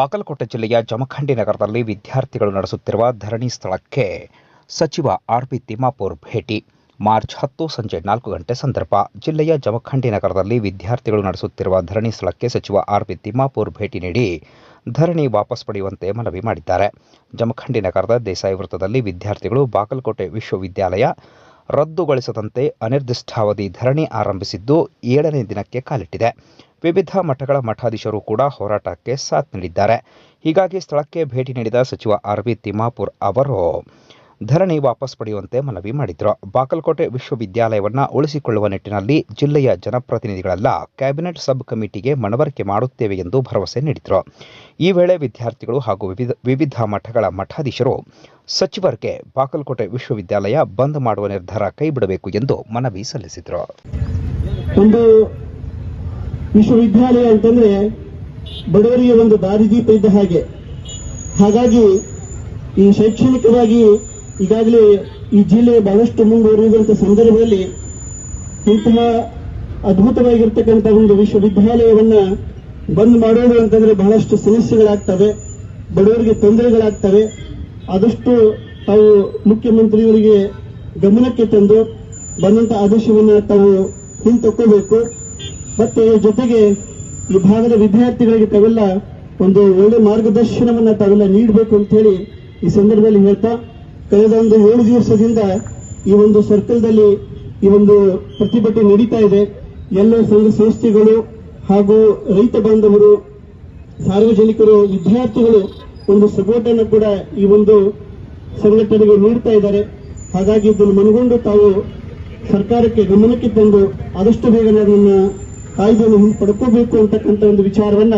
ಬಾಗಲಕೋಟೆ ಜಿಲ್ಲೆಯ ಜಮಖಂಡಿ ನಗರದಲ್ಲಿ ವಿದ್ಯಾರ್ಥಿಗಳು ನಡೆಸುತ್ತಿರುವ ಧರಣಿ ಸ್ಥಳಕ್ಕೆ ಸಚಿವ ಆರ್ಬಿ ತಿಮ್ಮಾಪುರ್ ಭೇಟಿ. ಮಾರ್ಚ್ ಹತ್ತು ಸಂಜೆ ನಾಲ್ಕು ಗಂಟೆ ಸಂದರ್ಭ. ಜಿಲ್ಲೆಯ ಜಮಖಂಡಿ ನಗರದಲ್ಲಿ ವಿದ್ಯಾರ್ಥಿಗಳು ನಡೆಸುತ್ತಿರುವ ಧರಣಿ ಸ್ಥಳಕ್ಕೆ ಸಚಿವ ಆರ್ಬಿ ತಿಮ್ಮಾಪುರ್ ಭೇಟಿ ನೀಡಿ ಧರಣಿ ವಾಪಸ್ ಪಡೆಯುವಂತೆ ಮನವಿ ಮಾಡಿದ್ದಾರೆ. ಜಮಖಂಡಿ ನಗರದ ದೇಸಾಯಿ ವೃತ್ತದಲ್ಲಿ ವಿದ್ಯಾರ್ಥಿಗಳು ಬಾಗಲಕೋಟೆ ವಿಶ್ವವಿದ್ಯಾಲಯ ರದ್ದುಗೊಳಿಸದಂತೆ ಅನಿರ್ದಿಷ್ಟಾವಧಿ ಧರಣಿ ಆರಂಭಿಸಿದ್ದು ಏಳನೇ ದಿನಕ್ಕೆ ಕಾಲಿಟ್ಟಿದೆ. ವಿವಿಧ ಮಠಗಳ ಮಠಾಧೀಶರು ಕೂಡ ಹೋರಾಟಕ್ಕೆ ಸಾಥ್ ನೀಡಿದ್ದಾರೆ. ಹೀಗಾಗಿ ಸ್ಥಳಕ್ಕೆ ಭೇಟಿ ನೀಡಿದ ಸಚಿವ ಆರ್ ಬಿ ತಿಮ್ಮಾಪುರ್ ಅವರು ಧರಣಿ ವಾಪಸ್ ಪಡೆಯುವಂತೆ ಮನವಿ ಮಾಡಿದರು. ಬಾಗಲಕೋಟೆ ವಿಶ್ವವಿದ್ಯಾಲಯವನ್ನು ಉಳಿಸಿಕೊಳ್ಳುವ ನಿಟ್ಟಿನಲ್ಲಿ ಜಿಲ್ಲೆಯ ಜನಪ್ರತಿನಿಧಿಗಳೆಲ್ಲ ಕ್ಯಾಬಿನೆಟ್ ಸಬ್ ಕಮಿಟಿಗೆ ಮನವರಿಕೆ ಮಾಡುತ್ತೇವೆ ಎಂದು ಭರವಸೆ ನೀಡಿದರು. ಈ ವೇಳೆ ವಿದ್ಯಾರ್ಥಿಗಳು ಹಾಗೂ ವಿವಿಧ ವಿವಿಧ ಮಠಗಳ ಮಠಾಧೀಶರು ಸಚಿವರಿಗೆ ಬಾಗಲಕೋಟೆ ವಿಶ್ವವಿದ್ಯಾಲಯ ಬಂದ್ ಮಾಡುವ ನಿರ್ಧಾರ ಕೈಬಿಡಬೇಕು ಎಂದು ಮನವಿ ಸಲ್ಲಿಸಿದರು. ವಿಶ್ವವಿದ್ಯಾಲಯ ಅಂತಂದ್ರೆ ಬಡವರಿಗೆ ಒಂದು ದಾರಿದೀಪ ಇದ್ದ ಹಾಗೆ. ಹಾಗಾಗಿ ಈ ಶೈಕ್ಷಣಿಕವಾಗಿ ಈಗಾಗಲೇ ಈ ಜಿಲ್ಲೆ ಬಹಳಷ್ಟು ಮುಂದುವರಿಯುವಂತಹ ಸಂದರ್ಭದಲ್ಲಿ ಇಂತಹ ಅದ್ಭುತವಾಗಿರ್ತಕ್ಕಂಥ ಒಂದು ವಿಶ್ವವಿದ್ಯಾಲಯವನ್ನ ಬಂದ್ ಮಾಡೋದು ಅಂತಂದ್ರೆ ಬಹಳಷ್ಟು ಸಮಸ್ಯೆಗಳಾಗ್ತವೆ, ಬಡವರಿಗೆ ತೊಂದರೆಗಳಾಗ್ತವೆ. ಆದಷ್ಟು ತಾವು ಮುಖ್ಯಮಂತ್ರಿಯವರಿಗೆ ಗಮನಕ್ಕೆ ತಂದು ಬಂದಂತ ಆದೇಶವನ್ನು ತಾವು ಹಿಂತಕ್ಕೋಬೇಕು. ಮತ್ತೆ ಜೊತೆಗೆ ಈ ಭಾಗದ ವಿದ್ಯಾರ್ಥಿಗಳಿಗೆ ತಾವೆಲ್ಲ ಒಂದು ಒಳ್ಳೆ ಮಾರ್ಗದರ್ಶನವನ್ನು ತಾವೆಲ್ಲ ನೀಡಬೇಕು ಅಂತ ಹೇಳಿ ಈ ಸಂದರ್ಭದಲ್ಲಿ ಹೇಳ್ತಾ, ಕಳೆದ ಒಂದು ಏಳು ದಿವಸದಿಂದ ಈ ಒಂದು ಸರ್ಕಲ್ದಲ್ಲಿ ಈ ಒಂದು ಪ್ರತಿಭಟನೆ ನಡೀತಾ ಇದೆ. ಎಲ್ಲ ಸಂಘ ಸಂಸ್ಥೆಗಳು ಹಾಗೂ ರೈತ ಬಾಂಧವರು, ಸಾರ್ವಜನಿಕರು, ವಿದ್ಯಾರ್ಥಿಗಳು ಒಂದು ಸಪೋರ್ಟನ್ನು ಕೂಡ ಈ ಒಂದು ಸಂಘಟನೆಗೆ ನೀಡ್ತಾ ಇದ್ದಾರೆ. ಹಾಗಾಗಿ ಇದನ್ನು ಮನಗೊಂಡು ತಾವು ಸರ್ಕಾರಕ್ಕೆ ಗಮನಕ್ಕೆ ತಂದು ಆದಷ್ಟು ಬೇಗ ನನ್ನ ಕಾಯ್ದೆಯನ್ನು ಹಿಂಪಡ್ಕೋಬೇಕು ಅಂತಕ್ಕಂಥ ಒಂದು ವಿಚಾರವನ್ನ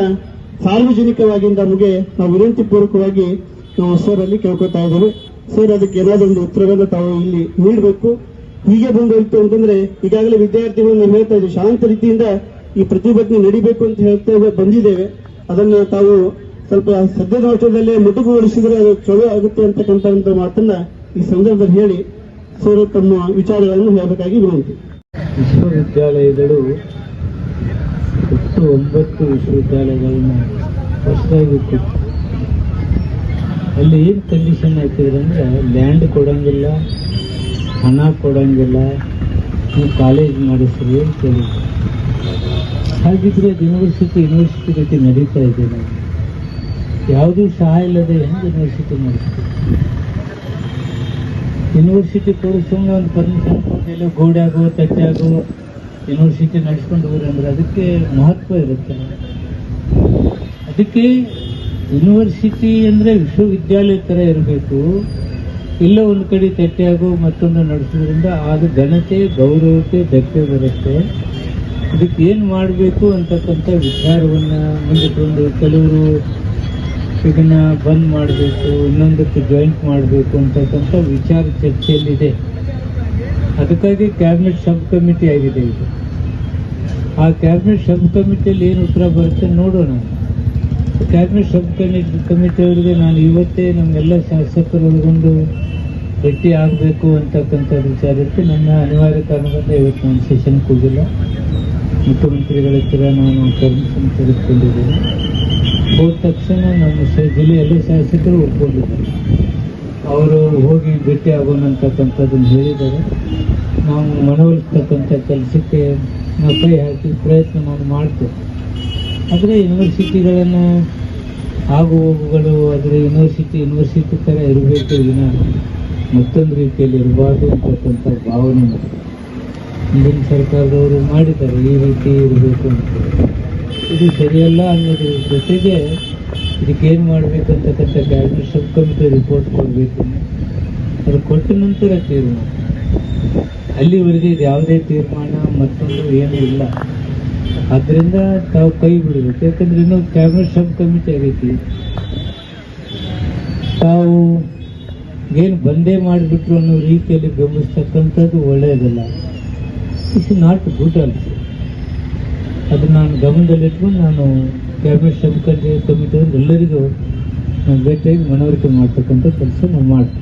ಸಾರ್ವಜನಿಕವಾಗಿ ನಮಗೆ ನಾವು ವಿನಂತಿ ಪೂರ್ವಕವಾಗಿ ನಾವು ಸರ್ ಅಲ್ಲಿ ಕೇಳ್ಕೊತಾ ಇದ್ದೇವೆ. ಸರ್ ಅದಕ್ಕೆ ಏನಾದ್ರು ಒಂದು ಉತ್ತರವನ್ನು ತಾವು ಇಲ್ಲಿ ನೀಡಬೇಕು. ಹೀಗೆ ಬಂದೋಯ್ತು ಅಂತಂದ್ರೆ ಈಗಾಗಲೇ ವಿದ್ಯಾರ್ಥಿಗಳು ನಾವು ಹೇಳ್ತಾ ಇದ್ದೀವಿ. ಶಾಂತ ರೀತಿಯಿಂದ ಈ ಪ್ರತಿಭಟನೆ ನಡಿಬೇಕು ಅಂತ ಹೇಳ್ತೇವೆ ಬಂದಿದ್ದೇವೆ. ಅದನ್ನ ತಾವು ಸ್ವಲ್ಪ ಸದ್ಯದ ವರ್ಷದಲ್ಲೇ ಮೊಟಕುಗೊಳಿಸಿದ್ರೆ ಅದು ಚಲೋ ಆಗುತ್ತೆ ಅಂತಕ್ಕಂಥ ಮಾತನ್ನ ಈ ಸಂದರ್ಭದಲ್ಲಿ ಹೇಳಿ ಸರ್ ತಮ್ಮ ವಿಚಾರಗಳನ್ನು ಹೇಳಬೇಕಾಗಿ ವಿನಂತಿ. ವಿಶ್ವವಿದ್ಯಾಲಯಗಳು ಒಟ್ಟು ಒಂಬತ್ತು ವಿಶ್ವವಿದ್ಯಾಲಯಗಳನ್ನ ಹೊಸದಾಗಿ ಕೊಟ್ಟು ಅಲ್ಲಿ ಏನು ಕಂಡೀಷನ್ ಹಾಕಿದ್ರಂದ್ರೆ ಅಂದರೆ ಲ್ಯಾಂಡ್ ಕೊಡಂಗಿಲ್ಲ, ಹಣ ಕೊಡಂಗಿಲ್ಲ, ನೀವು ಕಾಲೇಜ್ ಮಾಡಿಸ್ರಿ ಅಂತ ಹೇಳಿದ್ರು. ಹಾಗಿದ್ರೆ ಅದು ಯೂನಿವರ್ಸಿಟಿ ಯೂನಿವರ್ಸಿಟಿ ರೀತಿ ನಡೀತಾ ಇದೆ ನಾವು. ಯಾವುದೂ ಸಹಾಯ ಇಲ್ಲದೆ ಹೆಂಗೆ ಯೂನಿವರ್ಸಿಟಿ ಮಾಡಿಸ್ತೀವಿ? ಯೂನಿವರ್ಸಿಟಿ ಕೊಡಿಸ್ಕೊಂಡು ಒಂದು ಪರ್ಮಿಷನ್ ಕೊಟ್ಟಿಲ್ಲ ತಟ್ಟೆ ತಟ್ಟಾಗೋ ಯೂನಿವರ್ಸಿಟಿ ನಡೆಸ್ಕೊಂಡು ಹೋಗ್ರಿ ಅಂದರೆ ಅದಕ್ಕೆ ಮಹತ್ವ ಇರುತ್ತೆ. ಅದಕ್ಕೆ ಯೂನಿವರ್ಸಿಟಿ ಅಂದರೆ ವಿಶ್ವವಿದ್ಯಾಲಯ ಥರ ಇರಬೇಕು. ಇಲ್ಲ ಒಂದು ಕಡೆ ತಟ್ಟೆಯಾಗೋ ಮತ್ತೊಂದು ನಡೆಸೋದ್ರಿಂದ ಅದು ಘನತೆ ಗೌರವಕ್ಕೆ ಧಕ್ಕೆ ಬರುತ್ತೆ. ಇದಕ್ಕೆ ಏನು ಮಾಡಬೇಕು ಅಂತಕ್ಕಂಥ ವಿಚಾರವನ್ನು ಮುಂದಿಟ್ಕೊಂಡು ಕೆಲವರು ಇದನ್ನು ಬಂದ್ ಮಾಡಬೇಕು, ಇನ್ನೊಂದಕ್ಕೆ ಜಾಯಿಂಟ್ ಮಾಡಬೇಕು ಅಂತಕ್ಕಂಥ ವಿಚಾರ ಚರ್ಚೆಯಲ್ಲಿದೆ. ಅದಕ್ಕಾಗಿ ಕ್ಯಾಬಿನೆಟ್ ಸಬ್ ಕಮಿಟಿ ಆಗಿದೆ ಇದು. ಆ ಕ್ಯಾಬಿನೆಟ್ ಸಬ್ ಕಮಿಟಿಯಲ್ಲಿ ಏನು ಉತ್ತರ ಬರುತ್ತೆ ನೋಡೋಣ. ಕ್ಯಾಬಿನೆಟ್ ಸಬ್ ಕಮಿಟಿ ಕಮಿಟಿಯವರಿಗೆ ನಾನು ಇವತ್ತೇ ನಮ್ಮೆಲ್ಲ ಶಾಸಕರು ಒಳಗೊಂಡು ಭೇಟಿ ಆಗಬೇಕು ಅಂತಕ್ಕಂಥ ವಿಚಾರಕ್ಕೆ ನನ್ನ ಅನಿವಾರ್ಯ ಕಾರಣದಿಂದ ಇವತ್ತು ನಾನು ಸೆಷನ್ಗೆ ಹೋಗಿಲ್ಲ ಮುಖ್ಯಮಂತ್ರಿಗಳ ಹತ್ತಿರ ನಾನು ಪರ್ಮಿಷನ್ ತೆಗೆದುಕೊಂಡಿದ್ದೇನೆ. ಹೋದ ತಕ್ಷಣ ನಮ್ಮ ಜಿಲ್ಲೆ ಎಲ್ಲ ಶಾಸಕರು ಒಪ್ಕೊಂಡಿದ್ದಾರೆ. ಅವರು ಹೋಗಿ ಭೇಟಿ ಆಗೋಣ ಅಂತಕ್ಕಂಥದ್ದನ್ನು ಹೇಳಿದ್ದಾರೆ. ನಾವು ಮನವೊಲಿಸ್ತಕ್ಕಂಥ ಕೆಲಸಕ್ಕೆ ನಾವು ಕೈ ಹಾಕಿ ಪ್ರಯತ್ನ ನಾನು ಮಾಡ್ತೇವೆ ಆದರೆ ಯೂನಿವರ್ಸಿಟಿಗಳನ್ನು ಆಗು ಹೋಗುಗಳು ಆದರೆ ಯೂನಿವರ್ಸಿಟಿ ಯೂನಿವರ್ಸಿಟಿ ಥರ ಇರಬೇಕು ದಿನ ಮತ್ತೊಂದು ರೀತಿಯಲ್ಲಿ ಇರಬಾರ್ದು ಅಂತಕ್ಕಂಥ ಭಾವನೆ. ಹಿಂದಿನ ಸರ್ಕಾರದವರು ಮಾಡಿದ್ದಾರೆ ಈ ರೀತಿ ಇರಬೇಕು ಅಂತ. ಇದು ಸರಿಯಲ್ಲ ಅನ್ನೋದ್ರ ಜೊತೆಗೆ ಇದಕ್ಕೇನು ಮಾಡಬೇಕಂತಕ್ಕಂಥ ಕ್ಯಾಬಿನೆಟ್ ಸಬ್ ಕಮಿಟಿ ರಿಪೋರ್ಟ್ ಕೊಡಬೇಕು. ಅದು ಕೊಟ್ಟ ನಂತರ ತೀರ್ಮಾನ. ಅಲ್ಲಿವರೆಗೆ ಇದು ಯಾವುದೇ ತೀರ್ಮಾನ ಮತ್ತೊಂದು ಏನೂ ಇಲ್ಲ. ಆದ್ದರಿಂದ ತಾವು ಕೈ ಬಿಡಬೇಕು. ಯಾಕಂದ್ರೆ ಇನ್ನೂ ಕ್ಯಾಬಿನೆಟ್ ಸಬ್ ಕಮಿಟಿ ಆಗೈತಿ. ತಾವು ಏನು ಬಂದೇ ಮಾಡಿಬಿಟ್ರು ಅನ್ನೋ ರೀತಿಯಲ್ಲಿ ಬೆಂಬಲಿಸ್ತಕ್ಕಂಥದ್ದು ಒಳ್ಳೆಯದಲ್ಲ. ಇಸ್ ನಾಟ್ ಗುಡ್ ಆಲ್ಸೋ ಅದು ನಾನು ಗಮನದಲ್ಲಿಟ್ಕೊಂಡು ನಾನು ಕ್ಯಾಬಿನೆಟ್ ಸಬ್ ಕಮಿಟಿ ಕಮಿಟಿ ಎಲ್ಲರಿಗೂ ಭೇಟಿಯಾಗಿ ಮನವರಿಕೆ ಮಾಡ್ತಕ್ಕಂಥ ಕೆಲಸ ನಾವು ಮಾಡ್ತೀವಿ.